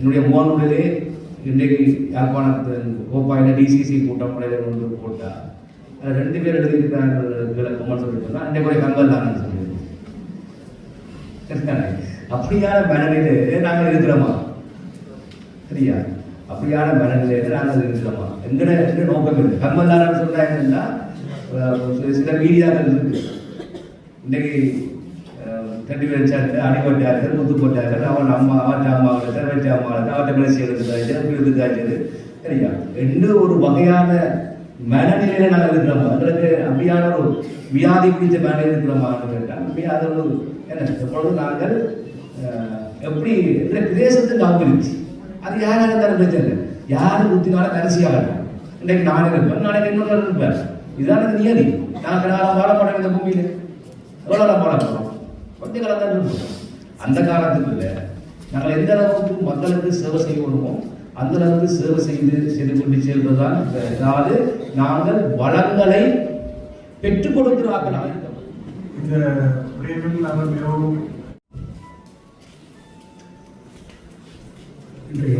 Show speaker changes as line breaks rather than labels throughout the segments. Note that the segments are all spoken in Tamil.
என்னுடைய முகநூலிலே இன்றைக்கு யாழ்ப்பாணத்தின் கோப்பாயில் டிசிசி கூட்டம் முறையில் ஒன்று போட்டால் ரெண்டு பேர் எழுதியிருக்கிறார்கள் கமெண்ட் சொல்லிட்டு அன்றைக்கு ஒரு கங்கல் தான் சொல்லி அப்படியான மனநிலையில நாங்கள் இருக்கிறோமா? சரியா? அப்படியான மனநிலையில நாங்கள் இருக்கிறோமா? எங்கட எங்க நோக்கம் இருக்கு கம்பல் சொல்றா என்னன்னா சில மீடியாக்கள் இருக்கு. இன்னைக்கு கட்டி வச்சாரு அடிபட்டார்கள் முத்து போட்டார்கள் அவன் அம்மா அவன் அம்மா வச்ச அம்மா அவட்ட மனசு எடுத்துக்காச்சு அப்படி எடுத்துக்காச்சு சரியா? எந்த ஒரு வகையான மனநிலையில நாங்கள் இருக்கிறோமா? எங்களுக்கு அப்படியான ஒரு வியாதி பிடிச்ச மனநிலையில் இருக்கிறோமா கேட்டால் அப்படி அது ஒரு என்ன எப்பொழுது நாங்கள் எப்படி எங்களை பிரதேசத்துக்கு அபிவிருத்தி அது யாராக தர பிரச்சனை யார் யாரு குத்தினாலும் கடைசியாகட்டும் இன்றைக்கு நான் இருப்பேன் நாளைக்கு இன்னொரு இருப்பேன் இதுதான் நியதி. நான் நான் வாழ மாட்டேன் இந்த பூமியில். எவ்வளோ நாள் வாழ போகிறோம் கொஞ்ச காலம் தான் அந்த காலத்துக்கு இல்லை நாங்கள் எந்த அளவுக்கு மக்களுக்கு சேவை செய்யணுமோ அந்த அளவுக்கு சேவை செய்து செய்து கொண்டு செல்வதுதான் அதாவது நாங்கள் வளங்களை பெற்றுக் கொடுக்கிற ஆக்களாக இருக்கிறோம்
இந்த விடயத்தில் நாங்கள் மிகவும்
இன்றைய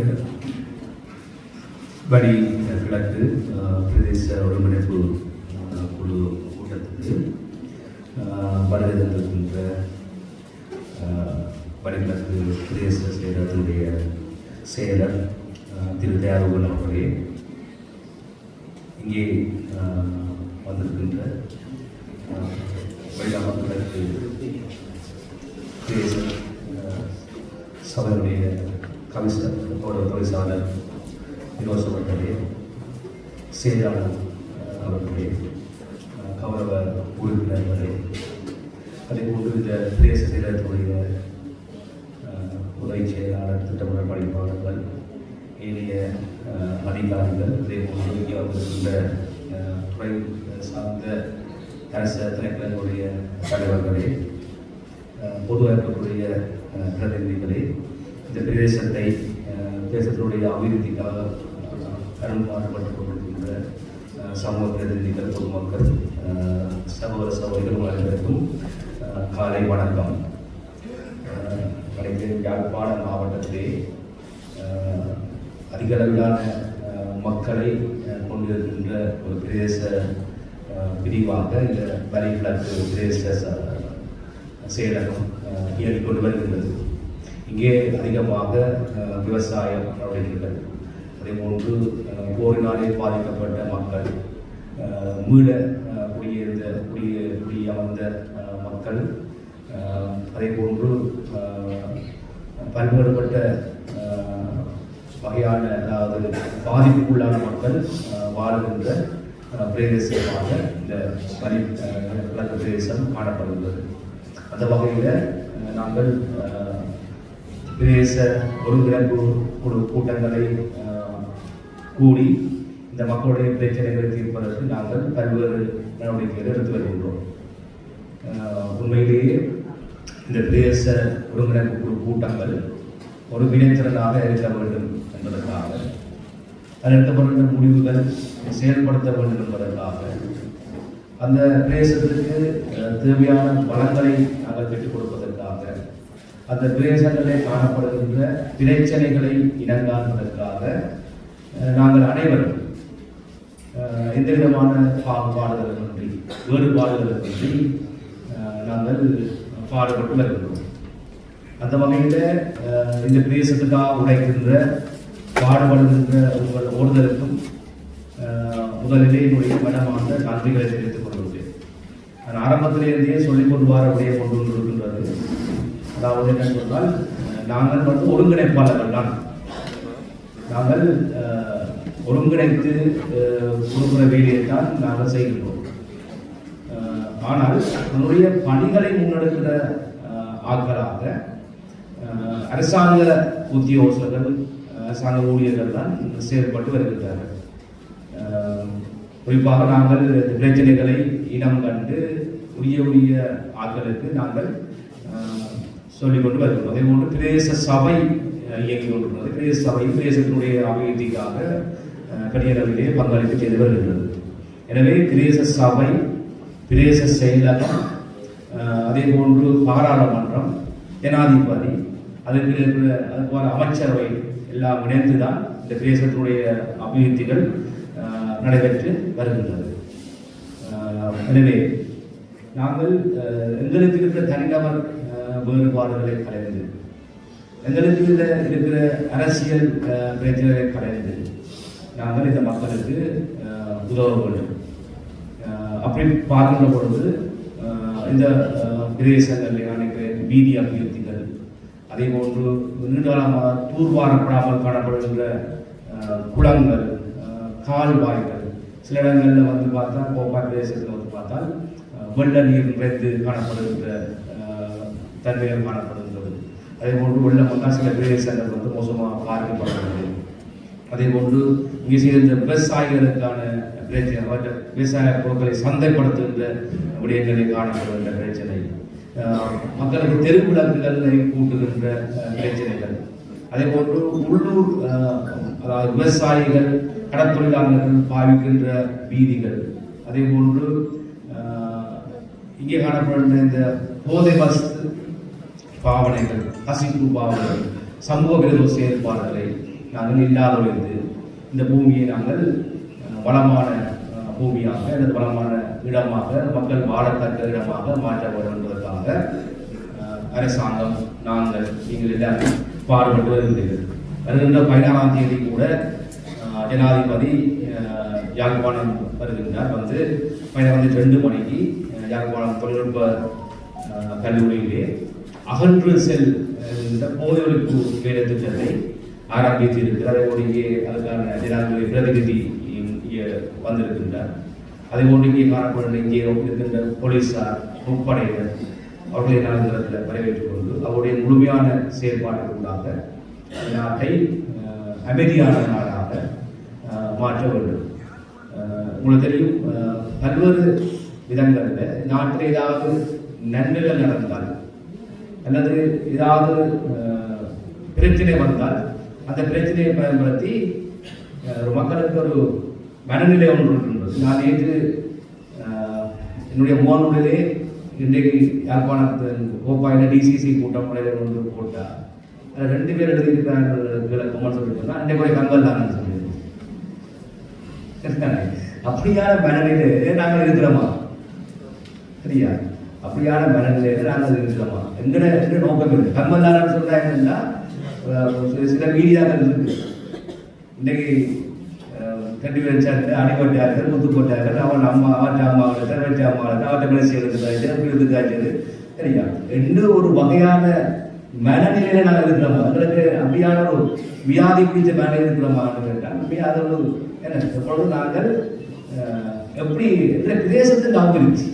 வடி கிழக்கு பிரதேச ஒருங்கிணைப்பு குழு கூட்டத்துக்கு வருகை தந்திருக்கின்ற வடகிழக்கு பிரதேச செயலகத்தினுடைய செயலர் திரு. தயாரூபன் அவர்களே இங்கே வந்திருக்கின்ற அஹ், வடிகாம பிரதேச அஹ், சபையுடைய கமிஷனர் கௌரவ தொழிற்சாளர் வினோஸ் அவர்களே செயலாளர் அவர்களே கௌரவ உறுப்பினர்களே அதே போன்று இந்த பிரதேச செயலகத்துடைய துறை செயலாளர் திட்டமிடல் பணிப்பாளர்கள் ஏனைய அதிகாரிகள் அதே இங்கே வந்திருக்கின்ற துறை சார்ந்த அரசு திணைக்களங்களுடைய தலைவர்களே பொதுவாக இருக்கக்கூடிய பிரதிநிதிகளே இந்த பிரதேசத்தை தேசத்தினுடைய அபிவிருத்திக்காக அருள்மாறுபட்டுக் கொண்டிருக்கின்ற சமூக பிரதிநிதிகள் பொதுமக்கள் சகோதர சகோதரிகள் அனைவருக்கும் காலை வணக்கம். வடகிழக்கு யாழ்ப்பாண மாவட்டத்திலே அதிக அளவிலான மக்களை கொண்டிருக்கின்ற ஒரு பிரதேச பிரிவாக இந்த வரிகிழக்கு பிரதேச செயலகம் இயங்கிக் கொண்டு வருகின்றது. இங்கே அதிகமாக விவசாயம் நடவடிக்கைகள். அதே போன்று போரினாலே பாதிக்கப்பட்ட மக்கள் அஹ், மீள குடியிருந்த குடிய குடியமர்ந்த மக்கள் அதே போன்று பல்வேறுபட்ட வகையான அதாவது பாதிப்புக்குள்ளான மக்கள் வாழ்கின்ற பிரதேசமாக இந்த பனி கிழக்கு பிரதேசம் காணப்படுகிறது அந்த வகையில் நாங்கள் பிரதேச ஒருங்கிணைப்பு குழு கூட்டங்களை கூடி இந்த மக்களுடைய பிரச்சனைகளை தீர்ப்பதற்கு நாங்கள் பல்வேறு நடவடிக்கைகளை எடுத்து வருகின்றோம். உண்மையிலேயே இந்த பிரதேச ஒருங்கிணைப்பு குழு கூட்டங்கள் ஒரு இருக்க வேண்டும் என்பதற்காக அதில் எடுக்கப்படுகின்ற முடிவுகள் செயல்படுத்த வேண்டும் என்பதற்காக அந்த பிரதேசத்திற்கு தேவையான வளங்களை நாங்கள் பெற்றுக் கொடுப்பதற்காக அந்த பிரதேசங்களிலே காணப்படுகின்ற பிரச்சனைகளை இனங்காண்பதற்காக நாங்கள் அனைவரும் எந்த விதமான பாகுபாடுகளின்றி வேறுபாடுகளின்றி நாங்கள் பாடுபட்டு வருகின்றோம் அந்த வகையில் இந்த பிரதேசத்துக்காக உழைக்கின்ற பாடுபடுகின்ற உங்கள் ஓடுதலுக்கும் முதலிலே என்னுடைய மனமார்ந்த நன்றிகளை தெரிவித்துக் கொள்கிறேன் நான் ஆரம்பத்திலிருந்தே சொல்லிக் கொண்டு வரக்கூடிய கொண்டு வந்திருக்கின்றது அதாவது என்ன சொன்னால் நாங்கள் வந்து ஒருங்கிணைப்பாளர்கள் தான். நாங்கள் ஒருங்கிணைத்து அஹ், கொடுக்கிற வேலையை தான் நாங்கள் செய்கின்றோம். ஆனால் நம்முடைய பணிகளை முன்னெடுக்கிற ஆட்களாக அரசாங்க உத்தியோகஸ்தர்கள் அரசாங்க ஊழியர்கள் தான் செயல்பட்டு வருகின்றார்கள். குறிப்பாக நாங்கள் இந்த பிரச்சனைகளை இனம் கண்டு உரிய உரிய ஆட்களுக்கு நாங்கள் சொல்லிக்கொண்டு வருகிறோம் அதே போன்று பிரதேச சபை இயக்கி இயங்கிக் கொண்டிருக்கிறது. பிரதேச சபை பிரதேசத்தினுடைய அபிவிருத்திக்காக அஹ், பெரிய அளவிலே பங்களிப்பு செய்து வருகின்றது எனவே பிரதேச சபை பிரதேச செயலகம் அதே போன்று பாராளுமன்றம் ஜனாதிபதி அதுக்கு இருக்கிற அது போல அமைச்சரவை எல்லாம் இணைந்து தான் இந்த பிரதேசத்தினுடைய அபிவிருத்திகள் நடைபெற்று வருகின்றது. எனவே நாங்கள் எங்களுக்கு இருக்கிற தனிநபர் வேறுபாடுகளை கலைந்து எங்களுக்கு இருக்கிற அரசியல் பிரச்சனைகளை கலைந்து நாங்கள் இந்த மக்களுக்கு உதவ வேண்டும். அப்படி பார்க்கின்ற பொழுது இந்த பிரதேசங்கள் அனைத்து வீதி அபிவிருத்திகள். அதே போன்று நீண்டகாலமாக தூர்வாரப்படாமல் காணப்படுகின்ற குளங்கள் கால்வாய்கள். சில இடங்களில் வந்து பார்த்தா கோப்பா பிரதேசத்தில் வந்து பார்த்தால் வெள்ள நீர் நிறைந்து காணப்படுகின்ற தன்மைகள் காணப்படுகின்றது. அதே போன்று வெள்ளம் வந்தால் சில பிரதேசங்கள் வந்து மோசமாக பார்க்கப்படுகிறது. அதே போன்று இங்கே செய்த விவசாயிகளுக்கான பிரச்சனை அவற்றை விவசாய பொருட்களை சந்தைப்படுத்துகின்ற விடயங்களை காணப்படுகின்ற பிரச்சனை மக்களுக்கு தெருவிளக்குகளை கூட்டுகின்ற பிரச்சனைகள். அதே போன்று உள்ளூர் அதாவது விவசாயிகள் கடற்தொழிலாளர்கள் பாவிக்கின்ற வீதிகள். அதே போன்று இங்கே காணப்படுகின்ற இந்த போதை வஸ்து பாவனைகள் கசிப்பு பாவனைகள் சமூக விரோத செயல்பாடுகளை நாங்கள் இல்லாதொழிந்து இந்த பூமியை நாங்கள் வளமான பூமியாக அல்லது வளமான இடமாக மக்கள் வாழத்தக்க இடமாக மாற்ற வேண்டும் என்பதற்காக அரசாங்கம் நாங்கள் நீங்கள் எல்லாரும் பாடுபட்டு வருகிறீர்கள் வருகின்ற பதினாறாம் தேதி கூட ஜனாதிபதி யாழ்ப்பாணம் வருகின்றார். வந்து பதினாறாம் ரெண்டு மணிக்கு யாழ்ப்பாணம் தொழில்நுட்ப கல்லூரியிலே அகன்று செல் இந்த போதை ஒழிப்பு வேலை திட்டத்தை ஆரம்பித்து இருக்கிறார் அதே இங்கே அதுக்கான ஜனாதிபதி பிரதிநிதி இங்கே வந்திருக்கின்றார். அதே போன்று இங்கே காணப்படும் இங்கே இருக்கின்ற போலீஸார் முப்படையினர் அவர்களை நாடுகிறத்தில் வரவேற்றுக் கொண்டு அவருடைய முழுமையான செயல்பாட்டுக்குள்ளாக நாட்டை அமைதியான நாடாக மாற்ற வேண்டும். உங்களுக்கு தெரியும் பல்வேறு விதங்களில் நாட்டில் ஏதாவது நன்மைகள் நடந்தால் அல்லது ஏதாவது பிரச்சனை வந்தால் அந்த பிரச்சனையை பயன்படுத்தி ஒரு மக்களுக்கு ஒரு மனநிலை ஒன்று இருக்கின்றது. நான் நேற்று என்னுடைய மோனுடனே இன்றைக்கு யாழ்ப்பாணத்தின் கோப்பாயில் டிசிசி கூட்டம் முறையில் ஒன்று போட்டார். அதில் ரெண்டு பேர் எழுதியிருக்கிறார்கள் கமல் சொல்லிட்டு அன்றைக்கு ஒரு கம்பல் தான் சொல்லியிருக்கேன் அப்படியான மனநிலையிலே நாங்கள் இருக்கிறோமா? சரியா? அப்படியான மனநிலையில நாங்கள் இருக்கிறோமா? எங்கட எங்க நோக்கம் இருக்கு கம்மல்லாரன் சொல்றா என்னன்னா சில- சில மீடியாக்கள் இருக்கு. இன்னைக்கு கட்டி வச்சார்கள் அடிபட்டார்கள் முத்து போட்டார்கள் அவன் அம்மா அவற்ற அம்மா வச்ச அம்மா அவற்ற மனசு எழுதுக்காச்சு அப்படி எடுத்துக்காச்சு சரியா? ரெண்டு ஒரு வகையான மனநிலையில நாங்கள் இருக்கிறோமா? எங்களுக்கு அப்படியான ஒரு வியாதி பிடிச்ச மனநிலை இருக்கிறோமா கேட்டால் அப்படி அது ஒரு என்ன எப்பொழுது நாங்கள் எப்படி இந்த பிரதேசத்துக்கு அபிவிருத்தி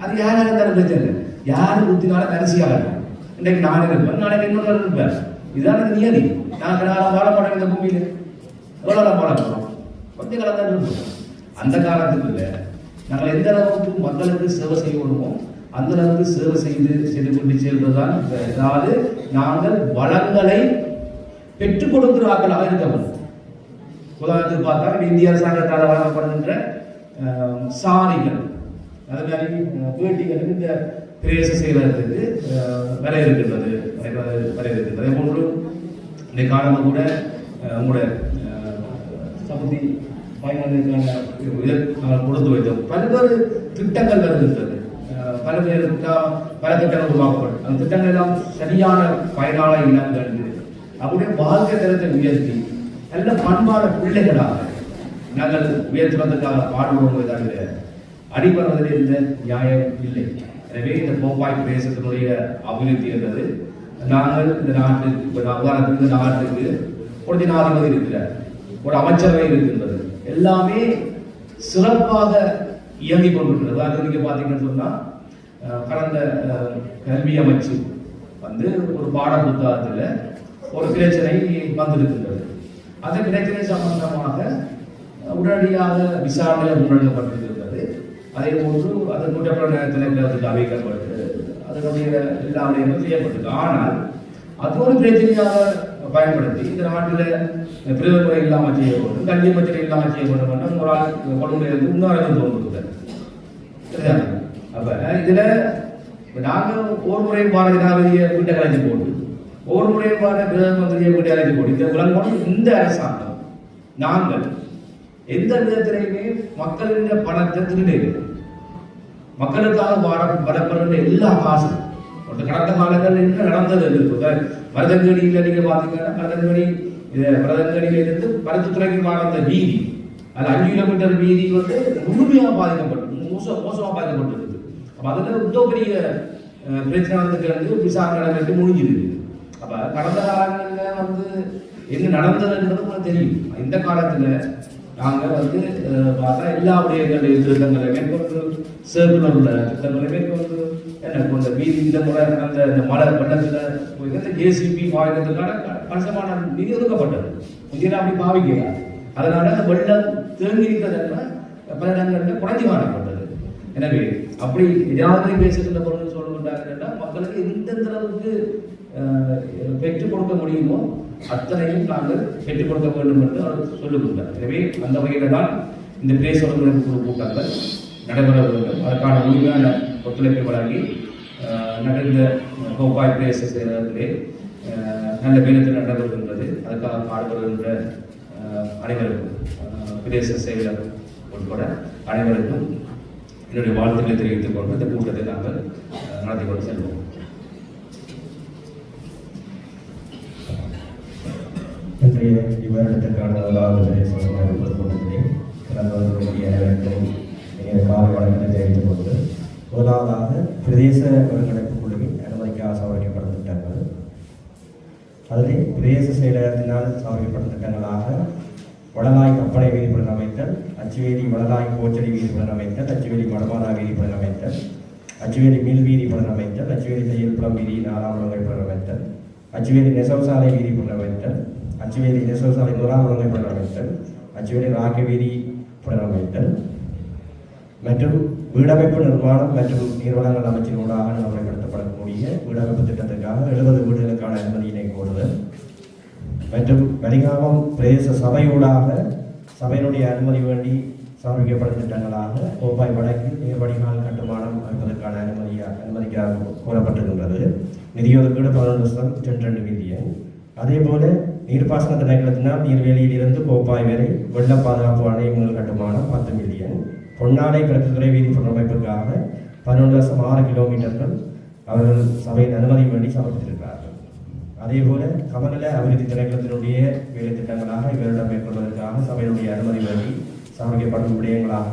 அது யாராக இருந்தாலும் பிரச்சனை யார் யாரு புத்தினாலும் கடைசியாகட்டும் இன்றைக்கு நான் இருப்பேன் நாளைக்கு இன்னொரு இருப்பேன் இதுதான் நியதி நான் நான் வாழ மாட்டேன் இந்த பூமியில் எவ்வளோ வாழ போகிறோம் கொஞ்ச காலம் தான் இருக்கும் அந்த காலத்துக்கு நாங்கள் எந்த அளவுக்கு மக்களுக்கு சேவை செய்ய விடுமோ அந்த அளவுக்கு சேவை செய்து செய்து கொண்டு செல்வதுதான் அதாவது நாங்கள் வளங்களை பெற்றுக் கொடுக்கிற ஆக்களாக இருக்க வேண்டும் உதாரணத்துக்கு பார்த்தா இந்திய அரசாங்கத்தால் வழங்கப்படுகின்ற சாரிகள் அது மாதிரி வேட்டிகளுக்கு இந்த பிரேச செய்வதற்கு அஹ், இருக்கின்றது விலை- இருக்கின்றது அதே போன்று இந்த காலமாக கூட உங்களுடைய சமுதி பயணங்களுக்கான நாங்கள் கொடுத்து வைத்தோம். பல்வேறு திட்டங்கள் வருகின்றது. அஹ், பல பல திட்டங்கள் உருவாக்கப்படும். அந்த திட்டங்கள் எல்லாம் சரியான பயனாளர் இனம் கண்டு அப்படியே வாழ்க்கை தரத்தை உயர்த்தி நல்ல பண்பான பிள்ளைகளாக நாங்கள் உயர்த்துவதற்காக பாடுபடுவதை தவிர அடிபடுவதில் எந்த நியாயம் இல்லை. எனவே இந்த கோப்பாய் பிரதேசத்தினுடைய அபிவிருத்தி என்பது நாங்கள் இந்த நாட்டுக்கு இப்போ நான் இந்த நாட்டுக்கு ஒரு ஜனாதிபதி இருக்கிறார். ஒரு அமைச்சரவை இருக்கின்றது. எல்லாமே சிறப்பாக இயங்கி கொண்டிருக்கிறது. அது நீங்கள் பார்த்தீங்கன்னு சொன்னால் கடந்த கல்வி அமைச்சு வந்து ஒரு பாட புத்தகத்தில் ஒரு பிரச்சனை வந்திருக்கின்றது. அந்த பிரச்சனை சம்பந்தமாக உடனடியாக விசாரணை முன்னெடுக்கப்பட்டிருக்கிறது. அதேபோன்று அது கூட்டப்பட்ட நேரத்தில் அமைக்கப்பட்டு அதனுடைய எல்லா விடயங்களும் செய்யப்பட்டிருக்கு ஆனால் அது ஒரு பிரச்சனையாக பயன்படுத்தி இந்த நாட்டில் பிரதமரை இல்லாமல் செய்யப்படும் கல்வி பிரச்சனை இல்லாமல் செய்யப்படும் என்றால் ஒரு ஆள் கொடுமை இன்னொரு தோன்றுகிறார் சரியா? அப்போ இதில் இப்ப ஒரு முறை பாரதிய ஜனாதிபதியை வீட்டை கலைஞ்சு போட்டு ஒவ்வொரு முறையும் பாரு பிரதம மந்திரியை வீட்டை அழைத்து போட்டு இந்த உலகம் இந்த அரசாங்கம் நாங்கள் எந்த விதத்திலையுமே மக்களின் பணத்தை மக்களுக்காக வர வரப்படுற எல்லா காசும் ஒரு கடந்த காலங்களில் என்ன நடந்தது மருதங்கடியில் நீங்க பாத்தீங்கன்னா மருதங்கடி மருதங்கடியில இருந்து மருத்துவத்துறைக்கு வாழ்ந்த வீதி அது அஞ்சு கிலோமீட்டர் வீதி வந்து முழுமையாக பாதிக்கப்பட்டு மோசம் மோசமாக பாதிக்கப்பட்டிருக்கு அப்போ அதில் இவ்வளோ பெரிய பிரச்சனை வந்து கிடந்து விசாரணை நடந்துட்டு முடிஞ்சிருக்கு அப்போ கடந்த காலங்களில் வந்து என்ன நடந்ததுன்றது உங்களுக்கு தெரியும். இந்த காலத்தில் நாங்கள் வந்து பார்த்தா எல்லா உடையங்களுடைய திருத்தங்களை மேற்கொண்டு சேர்க்குலர் உள்ள திருத்தங்களை மேற்கொண்டு என்ன இந்த வீதி இந்த முறை அந்த இந்த மழை வெள்ளத்தில் இந்த ஜேசிபி பாய்க்கிறதுக்கான கணிசமான நிதி ஒதுக்கப்பட்டது. முந்தியெல்லாம் அப்படி பாவிக்கலாம் அதனால அந்த வெள்ளம் தேங்கி இருக்கிறதெல்லாம் பல இடங்களில் குறைஞ்சி காணப்பட்டது. எனவே அப்படி ஏதாவது பேசுகிற பொருள் சொல்லுகின்றார்கள் மக்களுக்கு எந்தெந்த அளவுக்கு பெற்றுக் கொடுக்க முடியுமோ அத்தனையும் நாங்கள் பெற்றுக் கொடுக்க வேண்டும் என்று அவர் சொல்லுகின்றார் எனவே அந்த வகையில் தான் இந்த பிரேச ஒருங்கிணைப்பு குழு கூட்டங்கள் நடைபெற வேண்டும். அதற்கான முழுமையான ஒத்துழைப்பை வழங்கி நடந்த கோபாய் பிரேச செயலகத்திலே நல்ல வேலத்தில் நடைபெறுகின்றது. அதுக்காக பாடுபடுகின்ற அனைவருக்கும் பிரேச செயலர் உட்பட அனைவருக்கும் என்னுடைய வாழ்த்துக்களை தெரிவித்துக் கொண்டு இந்த கூட்டத்தை நாங்கள் நடத்தி கொண்டு செல்வோம்
இன்றைய இவ்வருடத்திற்கான முதலாவது இருப்பது கொண்டிருக்கிறேன் கலந்தவர்களுடைய அனைவருக்கும் காலை வணக்கத்தை தெரிவித்துக் கொண்டு முதலாவதாக பிரதேச ஒருங்கிணைப்பு குழுவின் அனுமதிக்காக சமர்ப்பிக்கப்படும் திட்டங்கள் அதில் பிரதேச செயலகத்தினால் சமர்ப்பிக்கப்படும் திட்டங்களாக வளலாய் கப்பனை வீதி புனரமைத்தல் அச்சுவேலி வளலாய் கோச்சடி வீதி அமைத்தல் அச்சுவேலி மடமானா வீதி அமைத்தல் அச்சுவேலி மில் வீதி அமைத்தல் அச்சுவேலி தையல்புலம் வீதி நாலாம் உலகை அமைத்தல் அச்சுவேலி நெசவு சாலை வீதி அமைத்தல் அச்சுவேலி நெசவு சாலை நூறாம் உலகை புனரமைத்தல் அச்சுவேலி ராக்கி புனரமைத்தல் மற்றும் வீடமைப்பு நிர்மாணம் மற்றும் நீர்வளங்கள் அமைச்சினூடாக நடைமுறைப்படுத்தப்படக்கூடிய வீடமைப்பு திட்டத்திற்காக எழுபது வீடுகளுக்கான அனுமதியினை கோருதல் மற்றும் வலிகாமம் பிரதேச சபையூடாக சபையினுடைய அனுமதி வேண்டி சமர்ப்பிக்கப்படும் திட்டங்களாக கோப்பாய் வடக்கு நீர்வடிகால் கட்டுமானம் அமைப்பதற்கான அனுமதி அனுமதிக்காக கூறப்பட்டிருக்கின்றது நிதி ஒதுக்கீடு பதினொன்று லட்சம் தொண்ணூற்றி ரெண்டு மில்லியன் அதே போல நீர்ப்பாசன திணைக்களத்தினால் நீர்வேலியிலிருந்து கோப்பாய் வரை வெள்ள பாதுகாப்பு அணையங்கள் கட்டுமானம் பத்து மில்லியன் பொன்னாடை பிரத்துறை வீதி புனரமைப்புக்காக பதினொன்று லட்சம் ஆறு கிலோமீட்டர்கள் அவர்கள் சபையின் அனுமதி வேண்டி சமர்ப்பித்திருக்கிறார்கள். அதேபோல கமநல அபிவிருத்தி திணைக்களத்தினுடைய வேலை திட்டங்களாக இவரிடம் மேற்கொள்வதற்காக சபையினுடைய அனுமதி வேண்டி சமர்ப்பிக்கப்படும் விடயங்களாக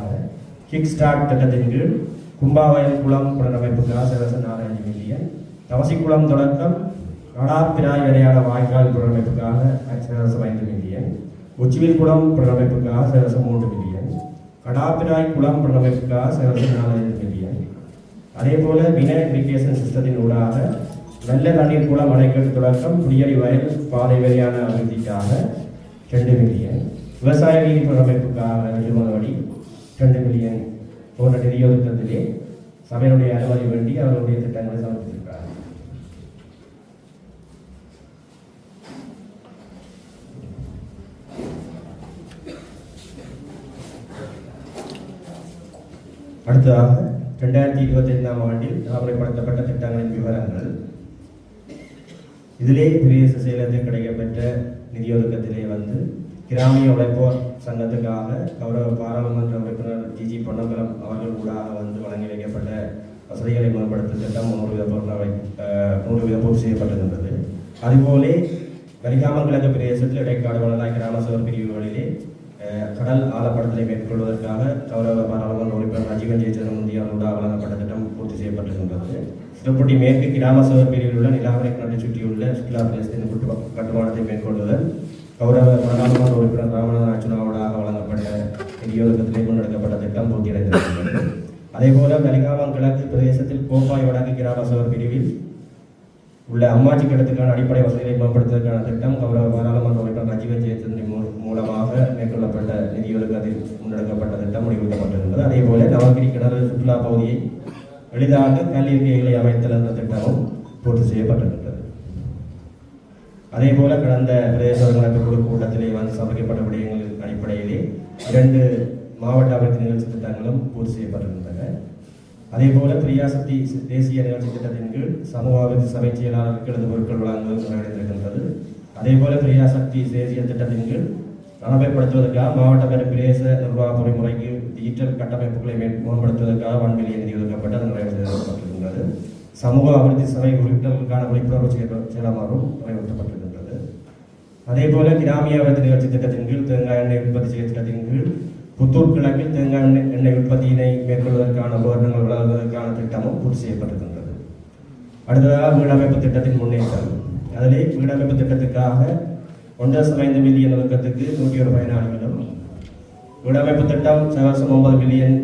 கிக் ஸ்டார்ட் திட்டத்தின் கீழ் கும்பாவயல் குளம் புனரமைப்புக்காக சிவச நாலஞ்சு மில்லியன் தவசிக்குளம் தொடக்கம் கடாப்பிராய் விளையாட வாய்க்கால் புனரமைப்புக்காக சிவசம் ஐந்து மில்லியன் உச்சிவில் குளம் புனரமைப்புக்காக சிவசம் மூன்று மில்லியன் கடாப்பிராய் குளம் புனரமைப்புக்காக சிவசம் நாலஞ்சு மில்லியன் அதே போல வின இரிகேஷன் சிஸ்டத்தின் ஊடாக நல்ல தண்ணீர் குளம் அணைக்கட்டு தொடக்கம் குடியரி வயல் பாதை வழியான அபிவிருத்திக்காக ரெண்டு மில்லியன் விவசாய வீதி புனரமைப்புக்காக எழுபது ரெண்டு மில்லியன் போன்ற நிதி சபையினுடைய அனுமதி வேண்டி அவர்களுடைய திட்டங்களை சமர்ப்பித்திருக்கிறார் அடுத்ததாக ரெண்டாயிரத்தி இருபத்தைந்தாம் ஆண்டில் நடைமுறைப்படுத்தப்பட்ட திட்டங்களின் விவரங்கள். இதிலே பிரதேச செயலகத்தில் கிடைக்கப்பெற்ற நிதியொதுக்கத்திலே வந்து கிராமிய உழைப்போர் சங்கத்துக்காக கௌரவ பாராளுமன்ற உறுப்பினர் ஜிஜி பொன்னம்பலம் அவர்கள் ஊடாக வந்து வழங்கி வைக்கப்பட்ட வசதிகளை மேம்படுத்தும் திட்டம் நூறு வித பொருளாவை நூறு வித பூர்த்தி செய்யப்பட்டிருந்தது அதுபோலே வலிகாமம் கிழக்கு பிரதேசத்தில் இடைக்காடு வளராய் கிராம சபை பிரிவுகளிலே கடல் ஆழப்படத்தை மேற்கொள்வதற்காக கௌரவ பாராளுமன்ற உறுப்பினர் ராஜீவன் ஜெயச்சந்திரன் முந்தியானூடாக வழங்கப்பட்ட திட்டம் பூர்த்தி செய்யப்பட்டிருக்கின்றது. சிறப்புட்டி மேற்கு கிராம சபை பிரிவில் உள்ள நிலாவரை கிணற்றை சுற்றியுள்ள சுற்றுலா பிரதேசத்தின் குட்டு- கட்டுமானத்தை மேற்கொள்வதல் கௌரவ பாராளுமன்ற உறுப்பினர் ராமநாதன் அர்ச்சுனாவோடாக வழங்கப்பட்ட நிதியோகத்திலே முன்னெடுக்கப்பட்ட திட்டம் பூர்த்தியடைந்திருக்கிறது அதேபோல வலிகாமம் கிழக்கு பிரதேசத்தில் கோப்பாய் வடக்கு கிராம சபை பிரிவில் உள்ள அம்மாச்சி கட்டத்துக்கான அடிப்படை வசதிகளை மேம்படுத்துவதற்கான திட்டம் கௌரவ பாராளுமன்ற உறுப்பினர் ரஜீவன் ஜெயச்சந்திரன் மூலமாக மேற்கொள்ளப்பட்ட நிதியொதுக்கத்தில் முன்னெடுக்கப்பட்ட திட்டம் முடிவுறுத்தப்பட்டிருந்தது அதே போல நவகிரி கிணறு சுற்றுலா பகுதியை எளிதாக கல்லியிருக்கைகளை அமைத்தல் என்ற திட்டமும் பூர்த்தி செய்யப்பட்டிருக்கிறது. அதே போல கடந்த பிரதேச ஒருங்கிணைப்பு குழு கூட்டத்திலே வந்து சமர்ப்பிக்கப்பட்ட விடயங்களின் அடிப்படையிலே இரண்டு மாவட்ட அபிவிருத்தி நிகழ்ச்சி திட்டங்களும் பூர்த்தி செய்யப்பட்டிருந்தன. அதேபோல பிரியாசக்தி தேசிய நிகழ்ச்சி திட்டத்தின் கீழ் சமூக அபிவிருத்தி சபை செயலாளருக்கு எழுது பொருட்கள் வழங்குவது நிறைவேற்றிருக்கின்றது அதேபோல பிரியாசக்தி தேசிய திட்டத்தின் கீழ் நடைமுறைப்படுத்துவதற்காக மாவட்ட பெரும் பிரேச நிர்வாக பொறிமுறைக்கு டிஜிட்டல் கட்டமைப்புகளை மேம்படுத்துவதற்காக ஒன் மில்லியன் நிதி ஒதுக்கப்பட்டு அது நிறைவேற்றப்பட்டிருக்கின்றது சமூக அபிவிருத்தி சபை உறுப்பினர்களுக்கான விழிப்புணர்வு செயலாளரும் நிறைவேற்றப்பட்டிருக்கின்றது அதே போல கிராமிய அபிவிருத்தி நிகழ்ச்சி திட்டத்தின் கீழ் தேங்காய் எண்ணெய் உற்பத்தி செய்ய திட்டத்தின் கீழ் புத்தூர் கிழக்கில் தேங்காய் எண்ணெய் எண்ணெய் உற்பத்தியினை மேற்கொள்வதற்கான உபகரணங்கள் வழங்குவதற்கான திட்டமும் பூர்த்தி செய்யப்பட்டிருக்கின்றது. அடுத்ததாக வீடமைப்பு திட்டத்தின் முன்னேற்றம். அதிலே வீடமைப்பு திட்டத்துக்காக ஒன்றரை ஐந்து மில்லியன் ஒதுக்கத்துக்கு நூற்றி ஒரு பயனாளிகளும் வீடமைப்பு திட்டம் சவசம் ஒன்பது மில்லியன்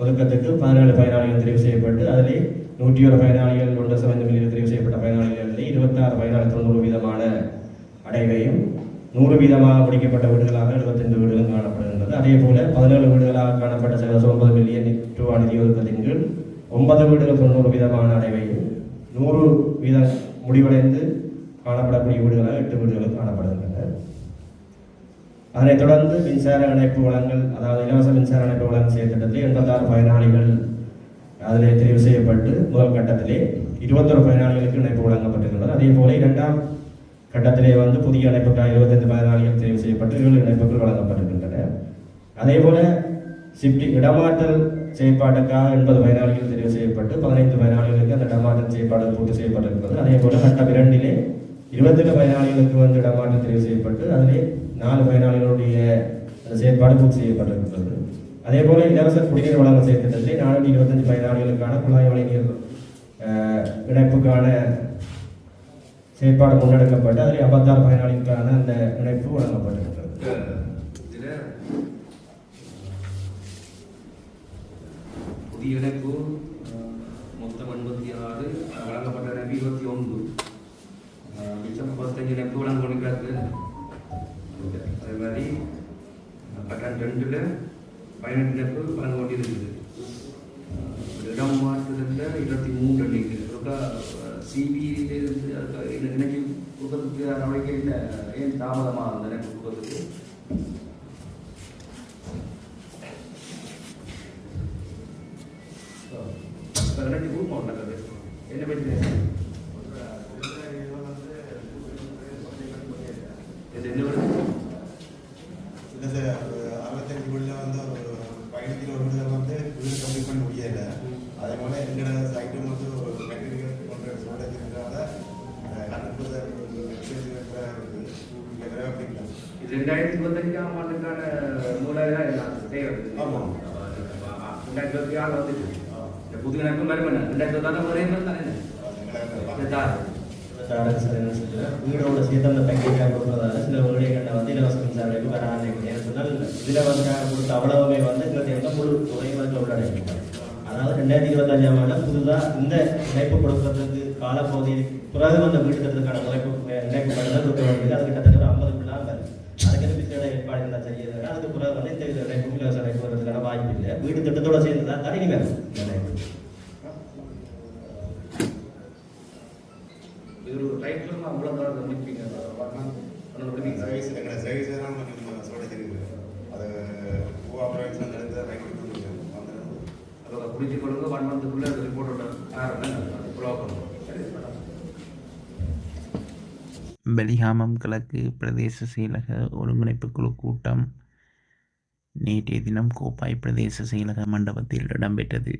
ஒதுக்கத்துக்கு பதினேழு பயனாளிகள் தெரிவு செய்யப்பட்டு அதிலே நூற்றி ஒரு பயனாளிகள் ஒன்றரை ஐந்து மில்லியன் தெரிவு செய்யப்பட்ட பயனாளிகளில் இருபத்தாறு பயனாளிகள் தொண்ணூறு வீதமான அடைவையும் நூறு வீதமாக முடிக்கப்பட்ட வீடுகளாக எழுபத்தைந்து வீடுகள் காணப்படுகின்றது. அதே போல பதினேழு வீடுகளாக காணப்பட்ட சவசம் ஒன்பது மில்லியன் ரூபா நிதி ஒதுக்கத்தின் கீழ் ஒன்பது வீடுகள் தொண்ணூறு வீதமான அடைவையும் நூறு வீதம் முடிவடைந்து காணப்படக்கூடிய வீடுகளாக எட்டு வீடுகளும் காணப்படுகின்றன. அதனைத் தொடர்ந்து மின்சார இணைப்பு வளங்கள் அதாவது இலவச மின்சார இணைப்பு வளம் செய்ய திட்டத்தில் எண்பத்தாறு பயனாளிகள் அதிலே தெரிவு செய்யப்பட்டு முதல் கட்டத்திலே இருபத்தொரு பயனாளிகளுக்கு இணைப்பு வழங்கப்பட்டிருக்கிறது. அதே போல இரண்டாம் கட்டத்திலே வந்து புதிய இணைப்புக்காக இருபத்தைந்து பயனாளிகள் தெரிவு செய்யப்பட்டு ஏழு இணைப்புகள் வழங்கப்பட்டிருக்கின்றன. அதே போல சிப்டி இடமாற்றல் செயற்பாட்டுக்காக எண்பது பயனாளிகள் தெரிவு செய்யப்பட்டு பதினைந்து பயனாளிகளுக்கு அந்த இடமாற்றல் செயற்பாடு பூர்த்தி செய்யப்பட்டிருக்கிறது. அதே போல கட்டம் இரண்டிலே இருபத்தெட்டு பயனாளிகளுக்கு வந்து இடமாற்றம் தெரிவு செய்யப்பட்டு அதிலே நாலு பயனாளிகளுடைய செயற்பாடு பூர்த்தி செய்யப்பட்டிருக்கிறது. அதே போல இலவச குடிநீர் வழங்கல் செய்ய நானூற்றி இருபத்தஞ்சு பயனாளிகளுக்கான குழாய் வழி இணைப்புக்கான செயற்பாடு முன்னெடுக்கப்பட்டு அதில் ஐம்பத்தாறு பயனாளிகளுக்கான அந்த இணைப்பு வழங்கப்பட்டிருக்கிறது.
புதிய இணைப்பு இடம் மாற்றுதலில் இருபத்தி மூன்று எண்ணிக்கை சிபியிலிருந்து இணைக்கு கொடுக்கறதுக்கு நடவடிக்கை இல்லை ஏன் தாமதமாக இருந்தேன் இணைப்பு கொடுக்கறதுக்கு பதினஞ்சு குரூப் உண்டாக்குது என்ன பற்றி இது என்ன வருது
இல்லை சார் ஒரு அறுபத்தஞ்சு வீடுல வந்து ஒரு பதினஞ்சு கிலோ வீடுகள் வந்து வீடு கம்மி பண்ண முடியல அதே போல எங்களோட சைட்டும் வந்து ஒரு மெட்டீரியல் கொண்ட சூழலுக்காக கண்டுபிடிச்ச இருக்குது
இது ரெண்டாயிரத்தி இருபத்தஞ்சாம் ஆண்டுக்கான நூலாக எல்லாம் தேவை
ஆமாம்.
ரெண்டாயிரத்தி இருபத்தி ஆறு இந்த புது இணைப்பு மாதிரி பண்ண ரெண்டாயிரத்தி இருபத்தாறு ஒரே மாதிரி தானே
வீடோட சேர்த்து அந்த பேக்கேஜாக கொடுக்குறதால சில வீடுகளில் வந்து இலவச மின்சார ஏன்னு சொன்னால் இதில் வந்து கொடுத்த அவ்வளவுமே வந்து எந்த முழு துறையும் வந்து உள்ளடங்கிட்டோம் அதாவது ரெண்டாயிரத்தி இருபத்தஞ்சாம் ஆண்டு புதுதாக இந்த இணைப்பு கொடுக்கறதுக்கு காலப்பகுதியில் பிறகு அந்த வீடு கட்டுறதுக்கான இணைப்பு இணைப்பு மட்டும் கொடுக்க வேண்டியது அது கிட்டத்தட்ட ஒரு ஐம்பது பிள்ளாக வருது அதுக்கு விசேட ஏற்பாடு இருந்தால் செய்யறது அதுக்கு பிறகு வந்து இந்த இது இணைப்பு இலவச இணைப்பு வர்றதுக்கான வாய்ப்பு இல்லை வீடு திட்டத்தோட சேர்ந்து தான் தனி இணைப்பு
இது ஒரு டைட்டில் அவ்வளோ தூரம் முடிப்பீங்க பண்ண முடிப்பீங்க
சர்வீஸ் எங்களோட சர்வீஸ் எல்லாம் கொஞ்சம் சொல்ல தெரியுது. அது கோஆபரேஷன் நடந்த பயன்படுத்தி வந்துடும்
அதோட புரிஞ்சு கொள்ளுங்க. ஒன் மந்த்துக்குள்ளே அது ரிப்போர்ட்டோட ஆரம்பம் ஃபாலோ பண்ணுவோம். சரி மேடம்
பெலிகாமம் கிழக்கு பிரதேச செயலக ஒருங்கிணைப்பு குழு கூட்டம் நேற்றைய தினம் கோப்பாய் பிரதேச செயலக மண்டபத்தில் இடம்பெற்றது.